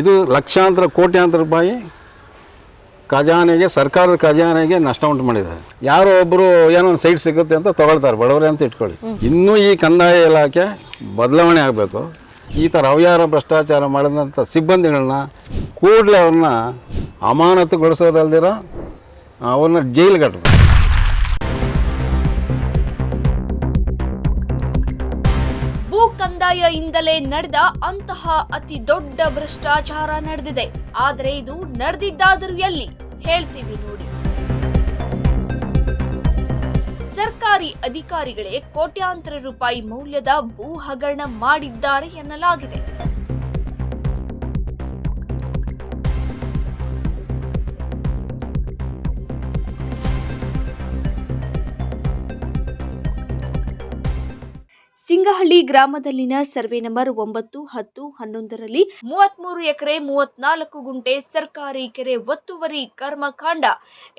ಇದು ಲಕ್ಷಾಂತರ, ಕೋಟ್ಯಾಂತರ ರೂಪಾಯಿ ಖಜಾನೆಗೆ, ಸರ್ಕಾರದ ಖಜಾನೆಗೆ ನಷ್ಟ ಉಂಟು ಮಾಡಿದ್ದಾರೆ. ಯಾರೋ ಒಬ್ಬರು ಏನೋ ಒಂದು ಸೈಟ್ ಸಿಗುತ್ತೆ ಅಂತ ತಗೊಳ್ತಾರೆ, ಬಡವರೇ ಅಂತ ಇಟ್ಕೊಳ್ಳಿ. ಇನ್ನೂ ಈ ಕಂದಾಯ ಇಲಾಖೆ ಬದಲಾವಣೆ ಆಗಬೇಕು. ಈ ಥರ ಅವ್ಯಾರ ಭ್ರಷ್ಟಾಚಾರ ಮಾಡಿದಂಥ ಸಿಬ್ಬಂದಿಗಳನ್ನ ಕೂಡಲೇ ಅವ್ರನ್ನ ಅಮಾನತುಗೊಳಿಸೋದಲ್ದಿರೋ ಅವ್ರನ್ನ ಜೈಲಿಗೆ ಕಟ್ಟಬೇಕು ಭೂ ಕಂದಾಯಯಿಂದಲೇ ನಡೆದ ಅಂತಹ ಅತಿ ದೊಡ್ಡ ಭ್ರಷ್ಟಾಚಾರ ನಡೆದಿದೆ. ಆದರೆ ಇದು ನಡೆದಿದ್ದಾದರೂ ಎಲ್ಲಿ? ಹೇಳ್ತೀವಿ ನೋಡಿ. ಸರ್ಕಾರಿ ಅಧಿಕಾರಿಗಳೇ ಕೋಟ್ಯಾಂತರ ರೂಪಾಯಿ ಮೌಲ್ಯದ ಭೂ ಹಗರಣ ಮಾಡಿದ್ದಾರೆ ಎನ್ನಲಾಗಿದೆ. ಸಿಂಗಹಳ್ಳಿ ಗ್ರಾಮದಲ್ಲಿನ ಸರ್ವೆ ನಂಬರ್ ಒಂಬತ್ತು ಹತ್ತು ಹನ್ನೊಂದರಲ್ಲಿ ಮೂವತ್ಮೂರು ಎಕರೆ ಮೂವತ್ನಾಲ್ಕು ಗುಂಟೆ ಸರ್ಕಾರಿ ಕೆರೆ ಒತ್ತುವರಿ ಕರ್ಮಕಾಂಡ.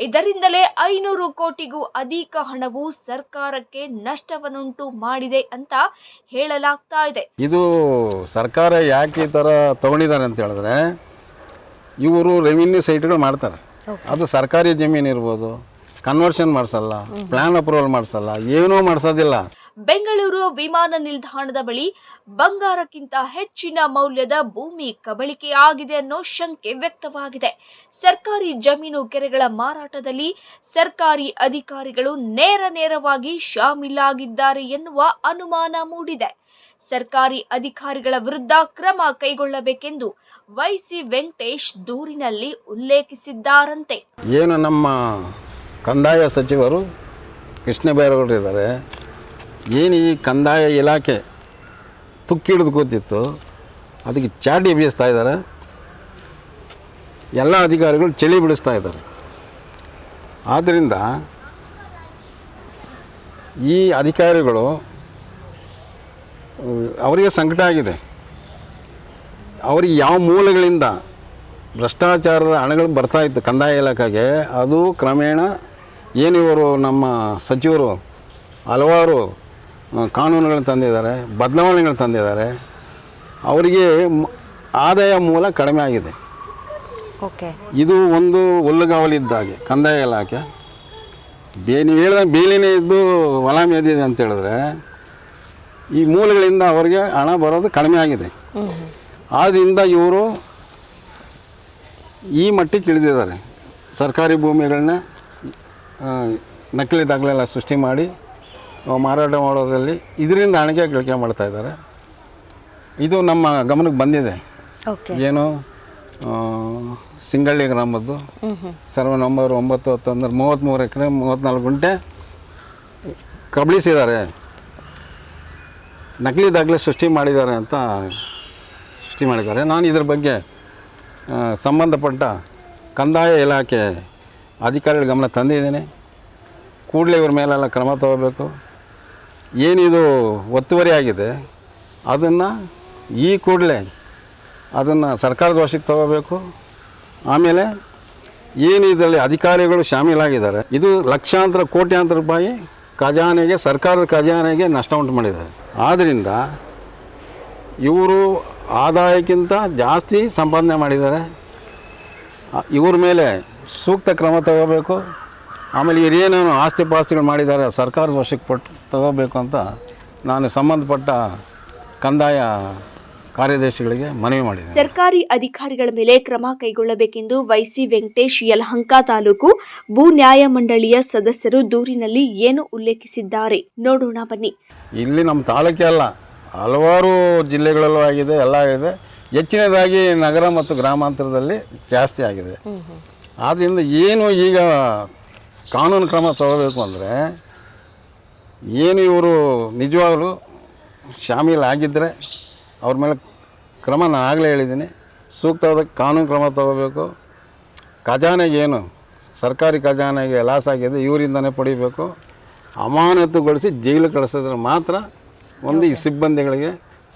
ಇದರಿಂದಲೇ ಐನೂರು ಕೋಟಿಗೂ ಅಧಿಕ ಹಣವು ಸರ್ಕಾರಕ್ಕೆ ನಷ್ಟವನ್ನುಂಟು ಮಾಡಿದೆ ಅಂತ ಹೇಳಲಾಗ್ತಾ ಇದೆ. ಇದು ಸರ್ಕಾರ ಯಾಕೆ ಈ ಥರ ತಗೊಂಡಿದ್ದಾರೆ ಅಂತ ಹೇಳಿದ್ರೆ ಇವರು ರೆವಿನ್ಯೂ ಸೈಟ್ಗಳು ಮಾಡ್ತಾರೆ. ಅದು ಸರ್ಕಾರಿ ಜಮೀನು ಇರ್ಬೋದು ಕನ್ವರ್ಷನ್ ಮಾಡಿಸಲ್ಲ ಪ್ಲ್ಯಾನ್ ಅಪ್ರೂವಲ್ ಮಾಡಿಸಲ್ಲ ಏನೂ ಮಾಡಿಸೋದಿಲ್ಲ. ಬೆಂಗಳೂರು ವಿಮಾನ ನಿಲ್ದಾಣದ ಬಳಿ ಬಂಗಾರಕ್ಕಿಂತ ಹೆಚ್ಚಿನ ಮೌಲ್ಯದ ಭೂಮಿ ಕಬಳಿಕೆ ಆಗಿದೆ ಅನ್ನೋ ಶಂಕೆ ವ್ಯಕ್ತವಾಗಿದೆ. ಸರ್ಕಾರಿ ಜಮೀನು ಕೆರೆಗಳ ಮಾರಾಟದಲ್ಲಿ ಸರ್ಕಾರಿ ಅಧಿಕಾರಿಗಳು ನೇರ ನೇರವಾಗಿ ಶಾಮೀಲಾಗಿದ್ದಾರೆ ಎನ್ನುವ ಅನುಮಾನ ಮೂಡಿದೆ. ಸರ್ಕಾರಿ ಅಧಿಕಾರಿಗಳ ವಿರುದ್ಧ ಕ್ರಮ ಕೈಗೊಳ್ಳಬೇಕೆಂದು ವೈಸಿ ವೆಂಕಟೇಶ್ ದೂರಿನಲ್ಲಿ ಉಲ್ಲೇಖಿಸಿದ್ದಾರಂತೆ. ಏನು ನಮ್ಮ ಕಂದಾಯ ಸಚಿವರು ಕೃಷ್ಣ ಬೈರೇಗೌಡರು ಇದ್ದಾರೆ ಏನು ಈ ಕಂದಾಯ ಇಲಾಖೆ ತುಕ್ಕಿಡಿದು ಕೂತಿತ್ತು, ಅದಕ್ಕೆ ಚಾಟಿ ಬೀಸ್ತಾ ಇದ್ದಾರೆ. ಎಲ್ಲ ಅಧಿಕಾರಿಗಳು ಚಳಿ ಬಿಡಿಸ್ತಾ ಇದ್ದಾರೆ. ಆದ್ದರಿಂದ ಈ ಅಧಿಕಾರಿಗಳು, ಅವರಿಗೆ ಸಂಕಟ ಆಗಿದೆ. ಅವರಿಗೆ ಯಾವ ಮೂಲಗಳಿಂದ ಭ್ರಷ್ಟಾಚಾರದ ಹಣಗಳು ಬರ್ತಾ ಇತ್ತು ಕಂದಾಯ ಇಲಾಖೆಗೆ, ಅದು ಕ್ರಮೇಣ ಏನು ಇವರು ನಮ್ಮ ಸಚಿವರು, ಹಲವಾರು ಕಾನೂನುಗಳನ್ನು ತಂದಿದ್ದಾರೆ ಬದಲಾವಣೆಗಳು ತಂದಿದ್ದಾರೆ. ಅವರಿಗೆ ಆದಾಯ ಮೂಲ ಕಡಿಮೆ ಆಗಿದೆ. ಓಕೆ. ಇದು ಒಂದು ಹುಲ್ಲುಗಾವಲಿದ್ದಾಗೆ ಕಂದಾಯ ಇಲಾಖೆ. ಬೇ ನೀವು ಹೇಳಿದ ಬೇಲಿನೇ ಇದ್ದು ಹೊಲ ಮೇದಿದೆ ಅಂತ ಹೇಳಿದ್ರೆ ಈ ಮೂಲಗಳಿಂದ ಅವರಿಗೆ ಹಣ ಬರೋದು ಕಡಿಮೆ ಆಗಿದೆ. ಆದ್ದರಿಂದ ಇವರು ಈ ಮಟ್ಟಿಗೆ ಇಳಿದಿದ್ದಾರೆ. ಸರ್ಕಾರಿ ಭೂಮಿಗಳನ್ನ ನಕಲಿ ದಾಖಲೆಲ್ಲ ಸೃಷ್ಟಿ ಮಾಡಿ ಮಾರಾಟ ಮಾಡೋದ್ರಲ್ಲಿ ಇದರಿಂದ ಹಣಿಗೆ ಗಳಿಕೆ ಮಾಡ್ತಾ ಇದ್ದಾರೆ. ಇದು ನಮ್ಮ ಗಮನಕ್ಕೆ ಬಂದಿದೆ. ಏನು ಸಿಂಗಳ್ಳಿ ಗ್ರಾಮದ್ದು ಸರ್ವ ನಂಬರ್ ಒಂಬತ್ತು ಹತ್ತೊಂದ್ರೆ ಮೂವತ್ತ್ಮೂರು ಎಕರೆ ಮೂವತ್ತ್ನಾಲ್ಕು ಗುಂಟೆ ಕಬಳಿಸಿದ್ದಾರೆ. ನಕಲಿ ದಾಖಲೆ ಸೃಷ್ಟಿ ಮಾಡಿದ್ದಾರೆ ಅಂತ ಸೃಷ್ಟಿ ಮಾಡಿದ್ದಾರೆ. ನಾನು ಇದ್ರ ಬಗ್ಗೆ ಸಂಬಂಧಪಟ್ಟ ಕಂದಾಯ ಇಲಾಖೆ ಅಧಿಕಾರಿಗಳ ಗಮನ ತಂದಿದ್ದೀನಿ. ಕೂಡಲೇ ಇವ್ರ ಮೇಲೆಲ್ಲ ಕ್ರಮ ತಗೋಬೇಕು. ಏನಿದು ಒತ್ತುವರಿ ಆಗಿದೆ, ಅದನ್ನು ಈ ಕೂಡಲೇ ಅದನ್ನು ಸರ್ಕಾರದ ವಶಕ್ಕೆ ತಗೋಬೇಕು. ಆಮೇಲೆ ಏನು ಇದರಲ್ಲಿ ಅಧಿಕಾರಿಗಳು ಶಾಮೀಲಾಗಿದ್ದಾರೆ, ಇದು ಲಕ್ಷಾಂತರ, ಕೋಟ್ಯಾಂತರ ರೂಪಾಯಿ ಖಜಾನೆಗೆ, ಸರ್ಕಾರದ ಖಜಾನೆಗೆ ನಷ್ಟ ಉಂಟು ಮಾಡಿದ್ದಾರೆ. ಆದ್ದರಿಂದ ಇವರು ಆದಾಯಕ್ಕಿಂತ ಜಾಸ್ತಿ ಸಂಪಾದನೆ ಮಾಡಿದ್ದಾರೆ. ಇವ್ರ ಮೇಲೆ ಸೂಕ್ತ ಕ್ರಮ ತಗೋಬೇಕು. ಆಮೇಲೆ ಇವರೇನೇನು ಆಸ್ತಿ ಪಾಸ್ತಿಗಳು ಮಾಡಿದ್ದಾರೆ, ಸರ್ಕಾರದ ವಶಕ್ಕೆ ಪಟ್ಟು. ತಗೋಬೇಕು ಅಂತ ನಾನು ಸಂಬಂಧಪಟ್ಟ ಕಂದಾಯ ಕಾರ್ಯದರ್ಶಿಗಳಿಗೆ ಮನವಿ ಮಾಡಿದೆ ಸರ್ಕಾರಿ ಅಧಿಕಾರಿಗಳ ಮೇಲೆ ಕ್ರಮ ಕೈಗೊಳ್ಳಬೇಕೆಂದು ವೈಸಿ ವೆಂಕಟೇಶ್ ಯಲಹಂಕ ತಾಲೂಕು ಭೂ ನ್ಯಾಯ ಮಂಡಳಿಯ ಸದಸ್ಯರು ದೂರಿನಲ್ಲಿ ಏನು ಉಲ್ಲೇಖಿಸಿದ್ದಾರೆ ನೋಡೋಣ ಬನ್ನಿ. ಇಲ್ಲಿ ನಮ್ಮ ತಾಲೂಕೆ ಅಲ್ಲ ಹಲವಾರು ಜಿಲ್ಲೆಗಳಲ್ಲೂ ಆಗಿದೆ ಎಲ್ಲ ಆಗಿದೆ. ಹೆಚ್ಚಿನದಾಗಿ ನಗರ ಮತ್ತು ಗ್ರಾಮಾಂತರದಲ್ಲಿ ಜಾಸ್ತಿ ಆಗಿದೆ. ಆದ್ದರಿಂದ ಏನು ಈಗ ಕಾನೂನು ಕ್ರಮ ತಗೋಬೇಕು ಅಂದರೆ ಏನು ಇವರು ನಿಜವಾಗಲೂ ಶಾಮೀಲ್ ಆಗಿದ್ದರೆ ಅವ್ರ ಮೇಲೆ ಕ್ರಮ ನಾನು ಆಗಲೇ ಹೇಳಿದ್ದೀನಿ. ಸೂಕ್ತವಾದ ಕಾನೂನು ಕ್ರಮ ತಗೋಬೇಕು. ಖಜಾನೆಗೆ ಏನು? ಸರ್ಕಾರಿ ಖಜಾನೆಗೆ ಲಾಸ್ ಆಗಿದೆ ಇವರಿಂದನೇ ಪಡಿಬೇಕು. ಅಮಾನತುಗೊಳಿಸಿ ಜೈಲು ಕಳಿಸಿದ್ರೆ ಮಾತ್ರ ಒಂದು ಈ ಸಿಬ್ಬಂದಿಗಳಿಗೆ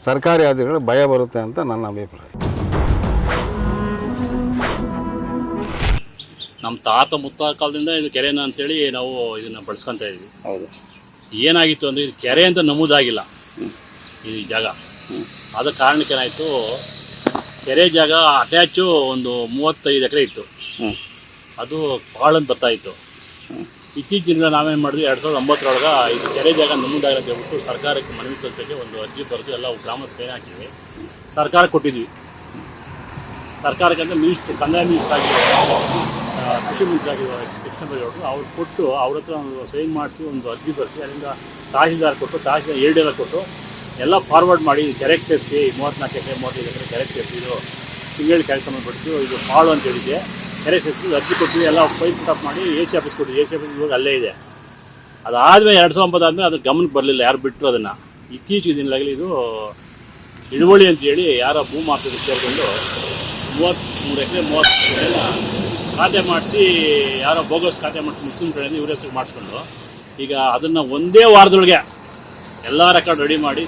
ಸರ್ಕಾರಿ ಅಧಿಕಾರಿಗಳು ಭಯ ಬರುತ್ತೆ ಅಂತ ನನ್ನ ಅಭಿಪ್ರಾಯ. ನಮ್ಮ ತಾತ ಮುತ್ತಾತ ಕಾಲದಿಂದ ಇದು ಕೆರೆನ ಅಂತೇಳಿ ನಾವು ಇದನ್ನು ಬಳಸ್ಕೊತಾ ಇದ್ವಿ. ಹೌದು. ಏನಾಗಿತ್ತು ಅಂದರೆ ಇದು ಕೆರೆ ಅಂತ ನಮೂದಾಗಿಲ್ಲ. ಈ ಜಾಗ. ಆದ ಕಾರಣಕ್ಕೆ ಏನಾಯಿತು, ಕೆರೆ ಜಾಗ ಅಟ್ಯಾಚು ಒಂದು ಮೂವತ್ತೈದು ಎಕರೆ ಇತ್ತು. ಅದು ಕಾಳಂತ ಬರ್ತಾ ಇತ್ತು. ಇತ್ತೀಚಿನ ನಾವೇನು ಮಾಡಿದ್ವಿ, ಎರಡು ಸಾವಿರದ ಒಂಬತ್ತರೊಳಗೆ ಇದು ಕೆರೆ ಜಾಗ ನಮ್ಮದಾಗಲ್ಲ ಅಂತ ಸರ್ಕಾರಕ್ಕೆ ಮನವಿ ಸಲ್ಲಿಸೋಕ್ಕೆ ಒಂದು ಅರ್ಜಿ ಬರೆದು ಎಲ್ಲ ಗ್ರಾಮ ಸೇನೆ ಹಾಕಿದ್ವಿ. ಸರ್ಕಾರ ಕೊಟ್ಟಿದ್ವಿ. ಸರ್ಕಾರಕ್ಕೆ ಅಂದರೆ ಮಿನಿಸ್ಟ್ರ್, ಕಂದಾಯ ಮಿನಿಸ್ಟ್ರ್ ಆಗಿರೋ ಕೃಷಿ ಮಂತ್ರಿ ಆಗಿರೋ ಕೃಷ್ಣ ಬೈರೇಗೌಡರು ಅವ್ರು ಕೊಟ್ಟು ಅವ್ರ ಹತ್ರ ಒಂದು ಸೈನ್ ಮಾಡಿಸಿ, ಒಂದು ಅರ್ಜಿ ಬರೆಸಿ, ಅಲ್ಲಿಂದ ತಹಶೀಲ್ದಾರ್ ಕೊಟ್ಟು, ತಹಶೀಲ್ದಾರ್ ಎಲ್ಲ ಕೊಟ್ಟು, ಎಲ್ಲ ಫಾರ್ವರ್ಡ್ ಮಾಡಿ ಜೆರೆಕ್ಸ್ ಸೇರಿಸಿ ಮೂವತ್ತ್ನಾಲ್ಕು ಎಕರೆ, ಮೂವತ್ತೈದು ಎಕರೆ ಜೆರೆಕ್ ಸೇರಿಸಿ, ಇದು ಸಿಂಗಲ್ ಕೆಲಸ ಸಂಬಂಧಪಟ್ಟು ಇದು ಹಾಳು ಅಂತ ಹೇಳಿದೆ ಜೆರೆಕ್ ಸೇರಿಸಿ ಅರ್ಜಿ ಕೊಟ್ಟು, ಎಲ್ಲ ಫೈಲ್ ಸ್ಟಾಪ್ ಮಾಡಿ, ಎ ಸಿ ಆಫೀಸ್ ಕೊಟ್ಟು ಎ ಸಿ ಆಫೀಸ್ ಇವಾಗ ಅಲ್ಲೇ ಇದೆ. ಅದಾದಮೇಲೆ ಎರಡು ಸಾವಿರದ ಆದಮೇಲೆ ಅದ್ರ ಗಮನಕ್ಕೆ ಬರಲಿಲ್ಲ, ಯಾರು ಬಿಟ್ಟರು ಅದನ್ನು. ಇತ್ತೀಚಿನ ದಿನಗಳಲ್ಲಿ ಇದು ಹಿಡುವಳಿ ಅಂತೇಳಿ ಯಾರೋ ಭೂಮಿ ಸೇರಿಕೊಂಡು ಮೂವತ್ತ್ಮೂರು ಎಕರೆ ಮೂವತ್ತು ಎಕರೆ ಖಾತೆ ಮಾಡಿಸಿ, ಯಾರೋ ಬೋಗಸ್ ಖಾತೆ ಮಾಡಿಸಿ ಮುಸ್ಲಿಂ ಕಡೆಯಿಂದ ಇವ್ರ ಹೆಸರು ಮಾಡಿಸ್ಕೊಂಡು, ಈಗ ಅದನ್ನು ಒಂದೇ ವಾರದೊಳಗೆ ಎಲ್ಲ ರೆಕಾರ್ಡ್ ರೆಡಿ ಮಾಡಿ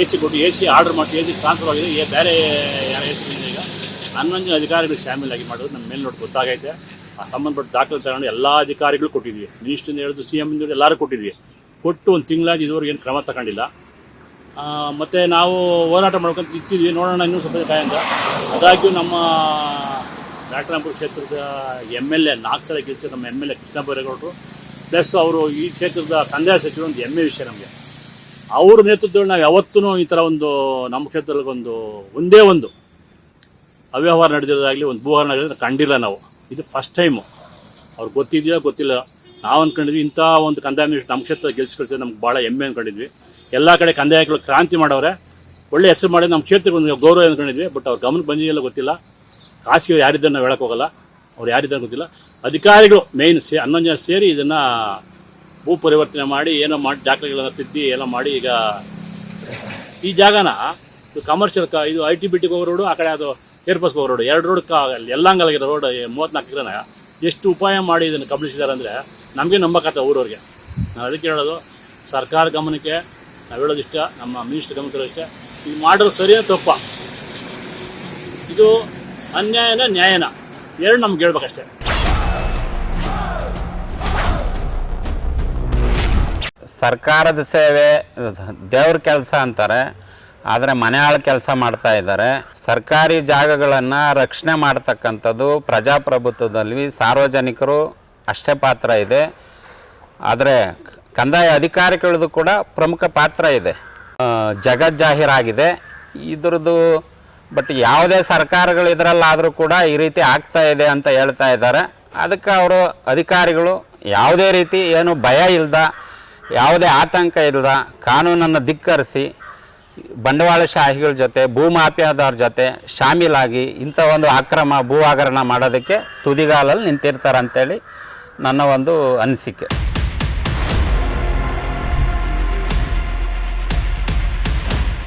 ಎ ಸಿ ಕೊಟ್ಟು ಎ ಸಿ ಆರ್ಡರ್ ಮಾಡಿಸಿ ಎ ಸಿ ಟ್ರಾನ್ಸ್ಫರ್ ಆಗಿದೆ, ಏ ಬೇರೆ ಯಾರ ಹೆಸರು ಈಗ ಹನ್ನೊಂದು ಅಧಿಕಾರಿಗಳು ಶಾಮೀಲಾಗಿ ಮಾಡೋದು ನಮ್ಮ ಮೇಲೆ ನೋಡಿ ಗೊತ್ತಾಗೈತೆ. ಆ ಸಂಬಂಧಪಟ್ಟ ದಾಖಲೆ ತಗೊಂಡು ಎಲ್ಲ ಅಧಿಕಾರಿಗಳು ಕೊಟ್ಟಿದ್ವಿ. ಮಿನಿಸ್ಟ್ರಿಂದ ಹೇಳಿದ್ರು ಸಿ ಎಂ ಎಲ್ಲರೂ ಕೊಟ್ಟಿದ್ವಿ. ಕೊಟ್ಟು ಒಂದು ತಿಂಗಳಾಗಿ ಇದುವರೆಗೆ ಏನು ಕ್ರಮ ತಗೊಂಡಿಲ್ಲ. ಮತ್ತು ನಾವು ಹೋರಾಟ ಮಾಡ್ಕೊಂತ ಇತ್ತಿದ್ವಿ. ನೋಡೋಣ ಇನ್ನೂ ಸ್ವಲ್ಪ ಕಾಯಂತ ಆದಾಗ್ಯೂ ನಮ್ಮ ನಾಟರಾಮಪುರ ಕ್ಷೇತ್ರದ ಎಂ ಎಲ್ ಎ, ನಾಲ್ಕು ಸಲ ಗೆಲ್ಲಿಸಿ ನಮ್ಮ ಎಂ ಎಲ್ ಎ ಕೃಷ್ಣ ಬೈರೇಗೌಡರು ಪ್ಲಸ್ ಅವರು ಈ ಕ್ಷೇತ್ರದ ಕಂದಾಯ ಸಚಿವರು ಒಂದು ಹೆಮ್ಮೆ ವಿಷಯ ನಮಗೆ. ಅವ್ರ ನೇತೃತ್ವದಲ್ಲಿ ನಾವು ಯಾವತ್ತೂ ಈ ಥರ ಒಂದು ನಮ್ಮ ಕ್ಷೇತ್ರದಲ್ಲಿ ಒಂದು ಒಂದೇ ಒಂದು ಅವ್ಯವಹಾರ ನಡೆದಿರೋದಾಗಲಿ, ಒಂದು ಭೂಹಾರ ನಡೆದಿರೋದು ಕಂಡಿಲ್ಲ ನಾವು. ಇದು ಫಸ್ಟ್ ಟೈಮು ಅವ್ರಿಗೆ ಗೊತ್ತಿದೆಯೋ ಗೊತ್ತಿಲ್ಲ. ನಾವು ಅಂದ್ಕೊಂಡಿದ್ವಿ ಇಂಥ ಒಂದು ಕಂದಾಯ ಮಿನಿಸ್ಟರ್ ನಮ್ಮ ಕ್ಷೇತ್ರ ಗೆಲ್ಸ್ಕೊಳ್ತೀವಿ ನಮ್ಗೆ ಭಾಳ ಹೆಮ್ಮೆ ಅಂದ್ಕೊಂಡಿದ್ವಿ ಎಲ್ಲ ಕಡೆ ಕಂದಾಯಗಳು ಕ್ರಾಂತಿ ಮಾಡವ್ರೆ. ಒಳ್ಳೆ ಹೆಸರು ಮಾಡಿ ನಮ್ಮ ಕ್ಷೇತ್ರಕ್ಕೆ ಒಂದು ಗೌರವ ಅಂದ್ಕೊಂಡಿದ್ವಿ ಬಟ್ ಅವ್ರ ಗಮನಕ್ಕೆ ಬಂದಿದೆಯಲ್ಲ ಗೊತ್ತಿಲ್ಲ. ಖಾಸಗಿ ಯಾರಿದ್ದಾರೆ ನಾವು ಹೇಳಕ್ಕೆ ಹೋಗಲ್ಲ. ಅವ್ರು ಯಾರಿದ್ದಾರೆ ಗೊತ್ತಿಲ್ಲ. ಅಧಿಕಾರಿಗಳು ಮೇಯ್ನ್ ಸೇ ಹನ್ನೊಂದು ಜನ ಸೇರಿ ಇದನ್ನು ಭೂ ಪರಿವರ್ತನೆ ಮಾಡಿ ಏನೋ ಮಾಡಿ ದಾಖಲೆಗಳನ್ನು ತಿದ್ದಿ ಎಲ್ಲ ಮಾಡಿ ಈಗ ಈ ಜಾಗನ ಇದು ಕಮರ್ಷಿಯಲ್ ಕ ಇದು ಐ ಟಿ ಬಿ ಟಿಗೆ ಹೋಗೋ ರೋಡು ಆ ಕಡೆ ಅದು ಏರ್ಪಾಸ್ಗೆ ಹೋಗೋ ರೋಡು ಎರಡು ರೋಡ್ ಎಲ್ಲಂಗಲ್ಲಿಗಿರೋ ರೋಡ್ ಮೂವತ್ತ್ನಾಲ್ಕು ಜನ ಎಷ್ಟು ಉಪಾಯ ಮಾಡಿ ಇದನ್ನು ಕಬಳಿಸಿದ್ದಾರೆ ಅಂದರೆ ನಮಗೆ ನಂಬಕತ್ತ ಊರವ್ರಿಗೆ. ನಾವು ಅದಕ್ಕೆ ಹೇಳೋದು, ಸರ್ಕಾರ ಗಮನಕ್ಕೆ, ನಾವು ಹೇಳೋದಿಷ್ಟ ನಮ್ಮ ಮಿನಿಸ್ಟರ್ ಗಮನಕ್ಕೆ ಇಷ್ಟ. ಇದು ಮಾಡೋದು ಸರಿಯಾ ತಪ್ಪ? ಇದು ಅನ್ಯಾಯನ ನ್ಯಾಯನ. ಎರಡು ನಮ್ಗೆ ಹೇಳ್ಬೇಕಷ್ಟೇ. ಸರ್ಕಾರದ ಸೇವೆ, ದೇವ್ರ ಕೆಲಸ ಅಂತಾರೆ, ಆದರೆ ಮನೆ ಮನೆಯಾಳ ಕೆಲಸ ಮಾಡ್ತಾ ಇದ್ದಾರೆ. ಸರ್ಕಾರಿ ಜಾಗಗಳನ್ನು ರಕ್ಷಣೆ ಮಾಡ್ತಕ್ಕಂಥದ್ದು ಪ್ರಜಾಪ್ರಭುತ್ವದಲ್ಲಿ ಸಾರ್ವಜನಿಕರು ಅಷ್ಟೇ ಪಾತ್ರ ಇದೆ. ಆದರೆ ಕಂದಾಯ ಅಧಿಕಾರಿಗಳದ್ದು ಕೂಡ ಪ್ರಮುಖ ಪಾತ್ರ ಇದೆ. ಜಗಜ್ಜಾಹೀರಾಗಿದೆ. ಇದ್ರದ್ದು ಬಟ್ ಯಾವುದೇ ಸರ್ಕಾರಗಳು ಇದರಲ್ಲಾದರೂ ಕೂಡ ಈ ರೀತಿ ಆಗ್ತಾ ಇದೆ ಅಂತ ಹೇಳ್ತಾ ಇದ್ದಾರೆ. ಅದಕ್ಕೆ ಅವರು ಅಧಿಕಾರಿಗಳು ಯಾವುದೇ ರೀತಿ ಏನು ಭಯ ಇಲ್ಲದ ಯಾವುದೇ ಆತಂಕ ಇಲ್ಲದ ಕಾನೂನನ್ನು ಧಿಕ್ಕರಿಸಿ ಬಂಡವಾಳಶಾಹಿಗಳ ಜೊತೆ ಭೂಮಾಫಿಯಾದವ್ರ ಜೊತೆ ಶಾಮೀಲಾಗಿ ಇಂಥ ಒಂದು ಅಕ್ರಮ ಭೂ ಹಗರಣ ಮಾಡೋದಕ್ಕೆ ತುದಿಗಾಲಲ್ಲಿ ನಿಂತಿರ್ತಾರೆ ಅಂತೇಳಿ ನನ್ನ ಒಂದು ಅನಿಸಿಕೆ.